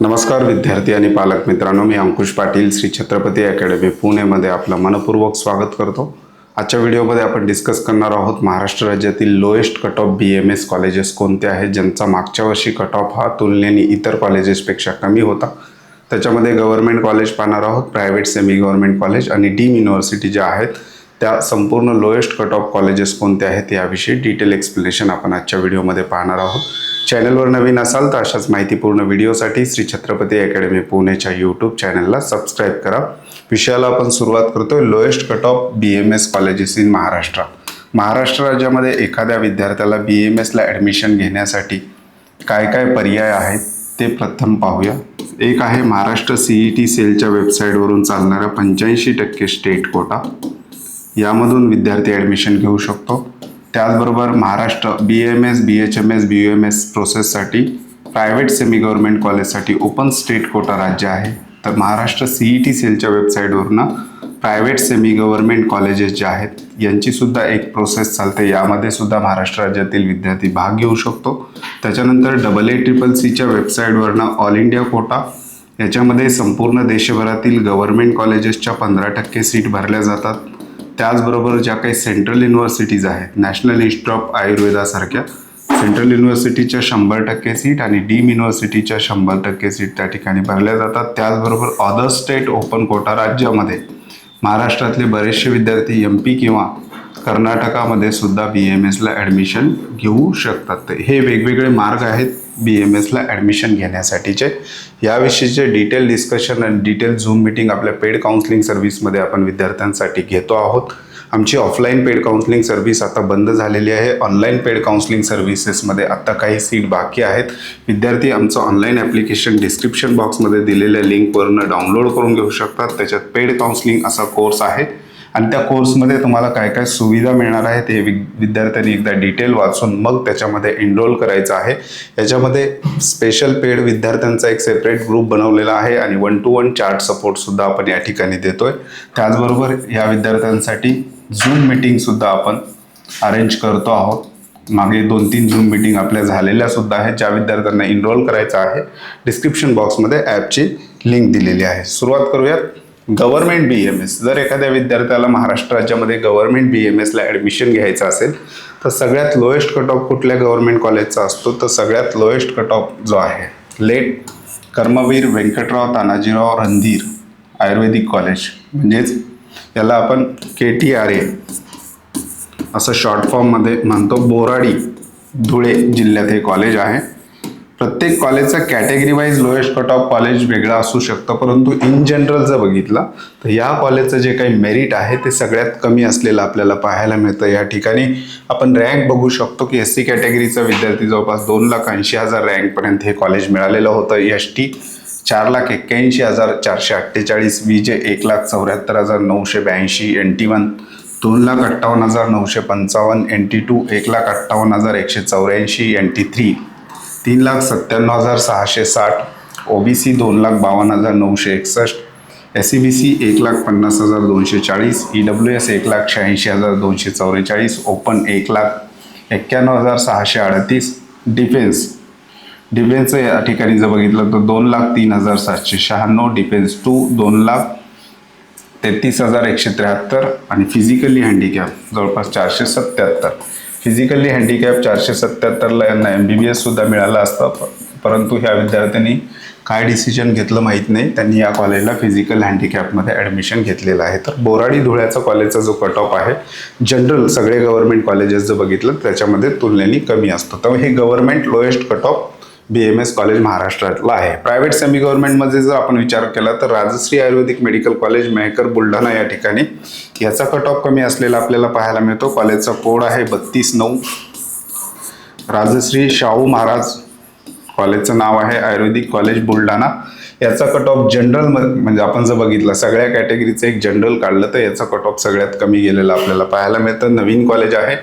नमस्कार विद्यार्थी आणि पालक मित्रांनो मी अंकुश पाटील श्री छत्रपती अकॅडमी पुणेमध्ये आपलं मनपूर्वक स्वागत करतो. आजच्या व्हिडिओमध्ये आपण डिस्कस करणार आहोत महाराष्ट्र राज्यातील lowest cut off B M S colleges कोणते आहेत ज्यांचा मागच्या वर्षी कट ऑफ हा तुलनेने इतर कॉलेजेसपेक्षा कमी होता. त्याच्यामध्ये गव्हर्नमेंट कॉलेज पाहणार आहोत प्रायव्हेट सेमी गव्हर्नमेंट कॉलेज आणि डीम युनिव्हर्सिटी ज्या आहेत त्या संपूर्ण लोएस्ट कट ऑफ कॉलेजेस कोणते आहेत याविषयी डिटेल एक्सप्लेनेशन आपण आजच्या व्हिडिओमध्ये पाहणार आहोत. चॅनलवर नवीन असाल तर अशाच माहितीपूर्ण व्हिडिओसाठी श्री छत्रपती अकॅडमी पुणेच्या यूट्यूब चॅनलला सबस्क्राईब करा. विषयाला आपण सुरुवात करतोय lowest cut off B M S colleges in Maharashtra. Maharashtra राज्यामध्ये एखाद्या विद्यार्थ्याला बी एम एसला ॲडमिशन घेण्यासाठी काय काय पर्याय आहेत ते प्रथम पाहूया. एक आहे महाराष्ट्र सी ई टी सेलच्या वेबसाईटवरून चालणारा पंच्याऐंशी टक्के स्टेट कोटा यामधून विद्यार्थी ॲडमिशन घेऊ शकतो. त्याचबरोबर Maharashtra B M S B H M S B U M S प्रोसेससाठी private semi government कॉलेजसाठी ओपन स्टेट कोटा राज्य आहे. तर महाराष्ट्र सी ई टी सेलच्या वेबसाईटवरनं प्रायव्हेट सेमी गव्हर्नमेंट कॉलेजेस जे आहेत यांचीसुद्धा एक प्रोसेस चालते. यामध्ये सुद्धा महाराष्ट्र राज्यातील विद्यार्थी भाग घेऊ शकतो. त्याच्यानंतर डबल ए ट्रिपल सीच्या वेबसाईटवरनं ऑल इंडिया कोटा याच्यामध्ये संपूर्ण देशभरातील गव्हर्नमेंट कॉलेजेसच्या पंधरा टक्के सीट भरल्या जातात. त्याचबरोबर ज्या काही सेंट्रल युनिव्हर्सिटीज आहेत नॅशनल इन्स्टिट्यूट ऑफ आयुर्वेदासारख्या सेंट्रल युनिव्हर्सिटीच्या शंभर टक्के सीट आणि डीम युनिव्हर्सिटीच्या शंभर टक्के सीट त्या ठिकाणी भरल्या जातात. त्याचबरोबर अदर स्टेट ओपन कोटा राज्यामध्ये महाराष्ट्रातले बरेचसे विद्यार्थी एम पी किंवा कर्नाटकामध्ये सुद्धा बी एम एसला ॲडमिशन घेऊ शकतात. हे वेगवेगळे मार्ग आहेत. बी एम एसला ॲडमिशन घेण्यासाठीचे. याविषयीचे डिटेल डिस्कशन आणि डिटेल झूम मिटिंग आपल्या पेड काउन्सिलिंग सर्व्हिसमध्ये आपण विद्यार्थ्यांसाठी घेतो आहोत. आमची ऑफलाईन पेड काउन्सिलिंग सर्व्हिस आता बंद झालेली आहे. ऑनलाईन पेड काउन्सिलिंग सर्व्हिसेसमध्ये आत्ता काही सीट बाकी आहेत. विद्यार्थी आमचं ऑनलाईन ॲप्लिकेशन डिस्क्रिप्शन बॉक्समध्ये दिलेल्या लिंकवरनं डाउनलोड करून घेऊ शकतात. त्याच्यात पेड काउन्सिलिंग असा कोर्स आहे. आणि त्या कोर्समध्ये तुम्हाला काय काय सुविधा मिळणार आहेत हे वि विद्यार्थ्यांनी एकदा डिटेल वाचून मग त्याच्यामध्ये एनरोल करायचं आहे. याच्यामध्ये स्पेशल पेड विद्यार्थ्यांचा एक सेपरेट ग्रुप बनवलेला आहे आणि वन टू वन चार्ट सपोर्टसुद्धा आपण या ठिकाणी देतोय. त्याचबरोबर या विद्यार्थ्यांसाठी झूम मिटिंगसुद्धा आपण अरेंज करतो आहोत. मागे दोन तीन झूम मिटिंग आपल्या झालेल्या सुद्धा आहेत ज्या विद्यार्थ्यांना इनरोल करायचं आहे. डिस्क्रिप्शन बॉक्समध्ये ॲपची लिंक दिलेली आहे. सुरुवात करूयात. गव्हर्नमेंट बी एम एस जर एखाद्या विद्यार्थ्याला महाराष्ट्र राज्यामध्ये गव्हर्नमेंट बी एम एसला ॲडमिशन घ्यायचं असेल तर सगळ्यात लोएस्ट कट ऑफ कुठल्या गव्हर्नमेंट कॉलेजचा असतो? तर सगळ्यात लोएस्ट कट ऑफ जो आहे लेट कर्मवीर व्यंकटराव तानाजीराव रणधीर आयुर्वेदिक कॉलेज. म्हणजेच याला आपण के टी आर ए असं शॉर्ट फॉर्ममध्ये म्हणतो. बोराडी धुळे जिल्ह्यात हे कॉलेज आहे. प्रत्येक कॉलेजचा category wise lowest cut off college वेगळा असू शकतं. परंतु इन जनरल जर बघितलं तर या कॉलेजचं जे काही मेरिट आहे ते सगळ्यात कमी असलेलं आपल्याला पाहायला मिळतं. या ठिकाणी आपण रँक बघू शकतो की एस सी कॅटेगरीचा विद्यार्थी जवळपास दोन लाख ऐंशी हजार रँकपर्यंत हे कॉलेज मिळालेलं होतं. एस टी चार लाख एक्क्याऐंशी हजार चारशे अठ्ठेचाळीस वी जे एक लाख चौऱ्याहत्तर हजार नऊशे ब्याऐंशी एन टी वन दोन लाख अठ्ठावन्न हजार नऊशे पंचावन्न एन टी टू एक लाख अठ्ठावन्न हजार एकशे चौऱ्याऐंशी एन टी थ्री तीन लाख सत्त्याण्णव हजार सहाशे साठ ओ बी सी दोन लाख बावन्न हजार नऊशे एकसष्ट एस सी बी सी एक लाख पन्नास हजार दोनशे चाळीस ई डब्ल्यू एस एक लाख शहाऐंशी हजार दोनशे चौवेचाळीस ओपन एक लाख एक्क्याण्णव हजार सहाशे अडतीस डिफेन्स. डिफेन्सचं या ठिकाणी जर बघितलं तर दोन लाख तीन हजार सातशे शहाण्णव डिफेन्स टू दोन लाख तेहतीस हजार एकशे त्र्याहत्तर आणि फिजिकली हँडिकॅप जवळपास चारशे सत्त्याहत्तर. फिजिकली हँडिकॅप चारशे सत्त्याहत्तरला यांना एम बी बी एससुद्धा मिळाला मिळालं असतं. परंतु ह्या विद्यार्थ्यांनी काय डिसिजन घेतलं माहीत नाही. त्यांनी या कॉलेजला फिजिकल हँडिकॅपमध्ये ॲडमिशन घेतलेलं आहे. तर बोराडी धुळ्याचा कॉलेजचा जो कट ऑफ आहे जनरल सगळे गव्हर्नमेंट कॉलेजेस जर बघितलं त्याच्यामध्ये तुलनेने कमी असतो. तर हे government lowest cut off B M S college महाराष्ट्रातलं आहे. प्रायव्हेट सेमी गव्हर्नमेंटमध्ये जर आपण विचार केला तर राजश्री आयुर्वेदिक मेडिकल कॉलेज मेहकर बुलढाणा या ठिकाणी. याचा कट ऑफ कमी असलेला आपल्याला पाहायला मिळतो. कॉलेजचा कोड आहे बत्तीस नऊ. राजश्री शाहू महाराज कॉलेजचं नाव आहे आयुर्वेदिक कॉलेज बुलढाणा. याचा कट ऑफ जनरल म्हणजे आपण जर बघितलं सगळ्या कॅटेगरीचं एक जनरल काढलं तर याचा कट ऑफ सगळ्यात कमी गेलेला आपल्याला पाहायला मिळतं. नवीन कॉलेज आहे.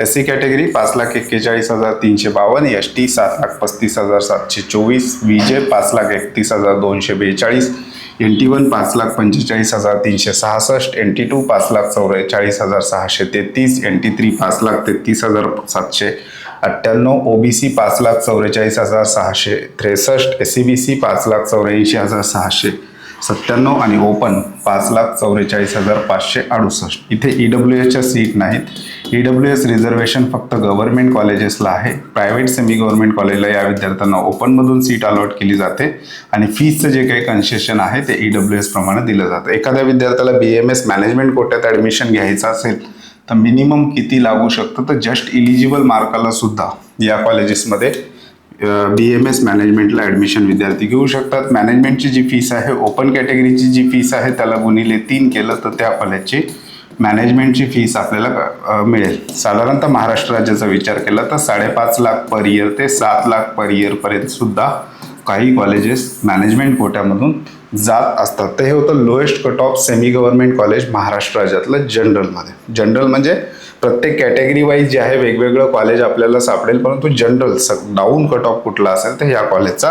एस सी कॅटेगरी पाच लाख एक्केचाळीस हजार तीनशे बावन्न एस टी सात लाख पस्तीस हजार सातशे चोवीस व्ही जे पाच लाख एकतीस हजार दोनशे बेचाळीस एन टी वन पाच लाख पंचेचाळीस हजार तीनशे सहासष्ट एन टी टू पाच लाख चौवेचाळीस हजार सहाशे तेहतीस एन टी थ्री पाच लाख तेहतीस हजार सातशे अठ्ठ्याण्णव ओ बी सी पाच लाख चौवेचाळीस हजार सहाशे त्रेसष्ट एस सी बी सी पाच लाख चौऱ्याऐंशी हजार सहाशे सत्त्याण्णव आणि ओपन पाच लाख चौवेचाळीस हजार पाचशे अडुसष्ट. इथे ई डब्ल्यू एसच्या सीट नाहीत. ई डब्ल्यू एस रिझर्वेशन फक्त गव्हर्नमेंट कॉलेजेसला आहे. प्रायव्हेट सेमी गव्हर्नमेंट कॉलेजला या विद्यार्थ्यांना ओपनमधून सीट अलॉट केली जाते आणि फीजचं जे काही कन्सेशन आहे ते ई डब्ल्यू एस प्रमाणे दिलं जातं. एखाद्या विद्यार्थ्याला बी एम एस मॅनेजमेंट कोट्यात ॲडमिशन घ्यायचं असेल तर मिनिमम किती लागू शकतं? तर जस्ट इलिजिबल मार्काला सुद्धा या कॉलेजेसमध्ये बी एम एस मॅनेजमेंटला ॲडमिशन विद्यार्थी घेऊ शकतात. मॅनेजमेंटची जी फीस आहे ओपन कॅटेगरीची जी फीस आहे त्याला गुणिले तीन केलं तर त्या कॉलेजची मॅनेजमेंटची फीस आपल्याला मिळेल. साधारणतः महाराष्ट्र राज्याचा विचार केला तर साडेपाच लाख पर इयर ते सात लाख पर इयरपर्यंत सुद्धा काही कॉलेजेस मॅनेजमेंट कोट्यामधून जात असतात. तर हे होतं lowest cut off semi government college Maharashtra राज्यातलं जनरलमध्ये जनरल म्हणजे प्रत्येक कॅटेगरी वाईज जे आहे वेगवेगळं कॉलेज आपल्याला सापडेल परंतु जनरल डाऊन कट ऑफ कुठला असेल तर ह्या कॉलेजचा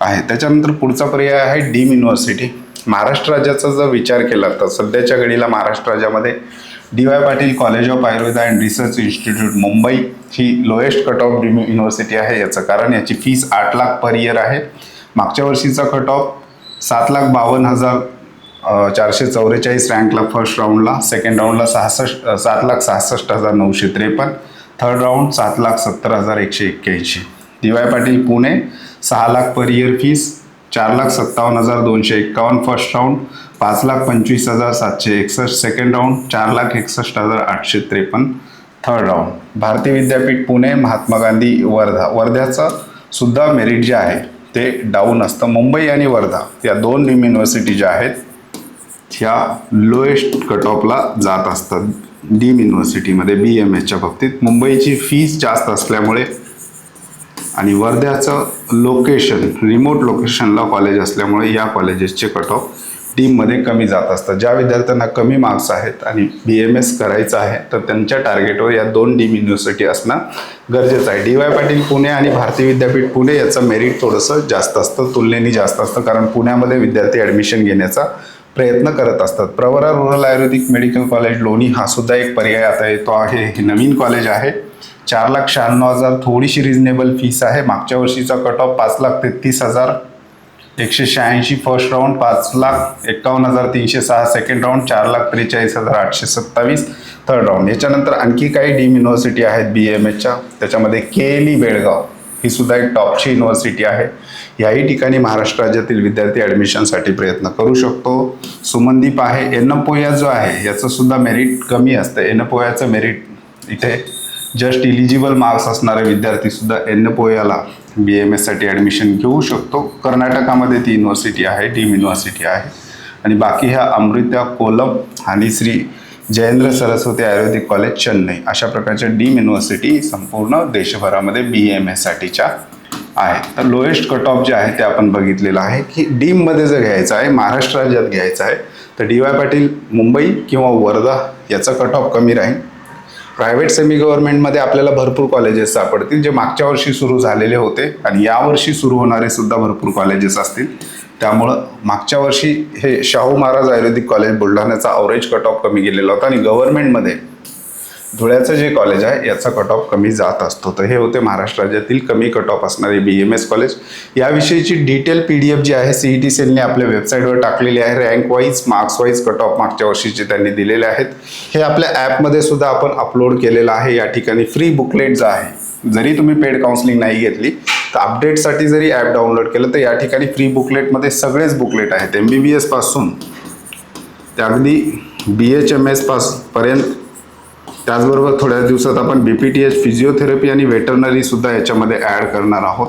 आहे. त्याच्यानंतर पुढचा पर्याय आहे डीम युनिव्हर्सिटी महाराष्ट्र राज्याचा जर विचार केला तर सध्याच्या घडीला महाराष्ट्र राज्यामध्ये D Y Patil college of Ayurveda and research institute Mumbai he lowest cut off deemed university आहे. याचं कारण याची फीस आठ लाख पर इयर आहे. मागच्या वर्षीचा कट ऑफ सात लाख बावन्न हजार चारशे चौवेचाळीस रँकला फर्स्ट राऊंडला सेकंड राऊंडला सहासष्ट सात लाख सहासष्ट हजार नऊशे त्रेपन्न थर्ड राऊंड सात लाख सत्तर हजार एकशे एक्क्याऐंशी. डी वाय पाटील पुणे सहा लाख पर इयर फीस चार लाख सत्तावन्न हजार दोनशे एक्कावन्न फर्स्ट राऊंड पाच लाख पंचवीस हजार सातशे एकसष्ट सेकंड राऊंड चार लाख एकसष्ट हजार आठशे त्रेपन्न थर्ड राऊंड भारतीय विद्यापीठ पुणे महात्मा गांधी वर्धा. वर्ध्याचं सुद्धा मेरिट जे आहे ते डाऊन असतं. मुंबई आणि वर्धा या दोन युनिव्हर्सिटी ज्या आहेत ह्या लोएस्ट कट ऑफला जात असतात. डीम युनिव्हर्सिटीमध्ये बी एम एसच्या बाबतीत. मुंबईची फीज जास्त असल्यामुळे आणि वर्ध्याचं लोकेशन रिमोट लोकेशनला कॉलेज असल्यामुळे या कॉलेजेसचे कट ऑफ डीममध्ये कमी जात असतात. ज्या विद्यार्थ्यांना कमी मार्क्स आहेत आणि बी एम एस करायचं आहे तर त्यांच्या टार्गेटवर या दोन डीम युनिव्हर्सिटी असणं गरजेचं आहे. डी वाय पाटील पुणे आणि भारतीय विद्यापीठ पुणे याचं मेरिट थोडंसं जास्त असतं तुलनेने जास्त असतं कारण पुण्यामध्ये विद्यार्थी ॲडमिशन घेण्याचा प्रयत्न करत असतात. Pravara rural Ayurvedic medical college Loni हा सुद्धा एक पर्याय आता येतो आहे हे नवीन कॉलेज आहे. चार लाख शहाण्णव हजार थोडीशी रिजनेबल फीस आहे. मागच्या वर्षीचा कट ऑफ पाच लाख तेहतीस हजार एकशे शहाऐंशी फर्स्ट राऊंड पाच लाख एकावन्न हजार तीनशे सहा सेकंड राऊंड चार लाख त्रेचाळीस हजार आठशे सत्तावीस थर्ड राऊंड याच्यानंतर आणखी काही डीम युनिव्हर्सिटी आहेत बी एम एचच्या त्याच्यामध्ये के एल ई बेळगाव ही सुद्धा एक टॉपची युनिव्हर्सिटी आहे. याही ठिकाणी महाराष्ट्र राज्यातील विद्यार्थी ॲडमिशनसाठी प्रयत्न करू शकतो. सुमनदीप आहे एनपोया जो आहे याचं सुद्धा मेरिट कमी असतं. एनपोयाचं मेरिट इथे जस्ट इलिजिबल मार्क्स असणारे विद्यार्थी सुद्धा बी एम एससाठी ॲडमिशन घेऊ शकतो. कर्नाटकामध्ये ती युनिव्हर्सिटी आहे डीम युनिव्हर्सिटी आहे. आणि बाकी ह्या अमृत्या कोलम आणि श्री जयेंद्र सरस्वती आयुर्वेदिक कॉलेज चेन्नई. अशा प्रकारच्या डीम युनिव्हर्सिटी संपूर्ण देशभरामध्ये बी एम एससाठीच्या आहे. तर लोएस्ट कट ऑफ जे आहे ते आपण बघितलेलं आहे की डीममध्ये जर घ्यायचं आहे महाराष्ट्र राज्यात घ्यायचं आहे तर डी वाय पाटील मुंबई किंवा वर्धा याचा कट ऑफ कमी राहील. प्रायव्हेट सेमी गव्हर्नमेंटमध्ये आपल्याला भरपूर कॉलेजेस सापडतील जे मागच्या वर्षी सुरू झालेले होते आणि यावर्षी सुरू होणारे सुद्धा भरपूर कॉलेजेस असतील. त्यामुळं मागच्या वर्षी हे शाहू महाराज आयुर्वेदिक कॉलेज बुलढाण्याचा अवरेज कट ऑफ कमी गेलेला होता आणि गव्हर्नमेंटमध्ये धुळ्याचं जे कॉलेज आहे याचा कट ऑफ कमी जात असतो. तर हे होते महाराष्ट्र राज्यातील कमी कट ऑफ असणारे बी एम एस कॉलेज याविषयीची डिटेल पी डी एफ जी आहे सी ई टी सेलने आपल्या वेबसाईटवर टाकलेली आहे. Rank wise marks wise cut off मागच्या वर्षीचे त्यांनी दिलेले आहेत. हे आपल्या ॲपमध्ये सुद्धा आपण अपलोड केलेलं आहे. या ठिकाणी फ्री बुकलेट जे आहे. जरी तुम्ही पेड काउन्सिलिंग नाही घेतली तर अपडेटसाठी जरी ॲप डाउनलोड केलं तर या ठिकाणी फ्री बुकलेटमध्ये सगळेच बुकलेट आहेत. एम बी बी एसपासून ते अगदी B H M S pass पर्यंत त्याचबरोबर थोड्या दिवसात आपण B P T H physiotherapy आणि व्हेटरनरीसुद्धा याच्यामध्ये ॲड करणार आहोत.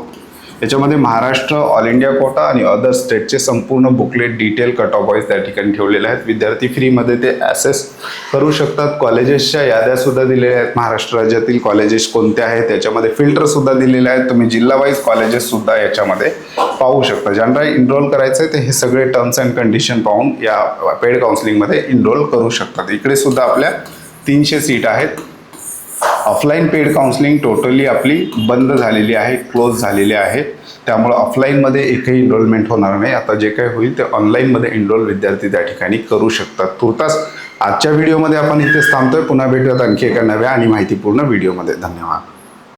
याच्यामध्ये महाराष्ट्र ऑल इंडिया कोटा आणि अदर स्टेटचे संपूर्ण booklet detail cut off wise त्या ठिकाणी ठेवलेले आहेत. विद्यार्थी फ्रीमध्ये ते ॲसेस करू शकतात. कॉलेजेसच्या याद्यासुद्धा दिलेल्या आहेत. महाराष्ट्र राज्यातील कॉलेजेस कोणते आहेत? त्याच्यामध्ये फिल्टरसुद्धा दिलेले आहेत. तुम्ही जिल्हा वाईज याच्यामध्ये पाहू शकता. ज्यांना इनरोल करायचं आहे ते हे सगळे टर्म्स अँड कंडिशन पाहून या पेड काउन्सिलिंगमध्ये इनरोल करू शकतात. इकडे सुद्धा आपल्या तीनशे सीट आहेत. ऑफलाईन पेड काउन्सिलिंग टोटली आपली बंद झालेली आहे क्लोज झालेली आहे. त्यामुळं ऑफलाईनमध्ये एकही इनरोलमेंट होणार नाही. आता जे काही होईल ते ऑनलाईनमध्ये इनरोल विद्यार्थी त्या ठिकाणी करू शकतात. तुर्तास आजच्या व्हिडिओमध्ये आपण इथेच थांबतोय. पुन्हा भेटूयात आणखी एका नव्या आणि माहितीपूर्ण व्हिडिओमध्ये धन्यवाद.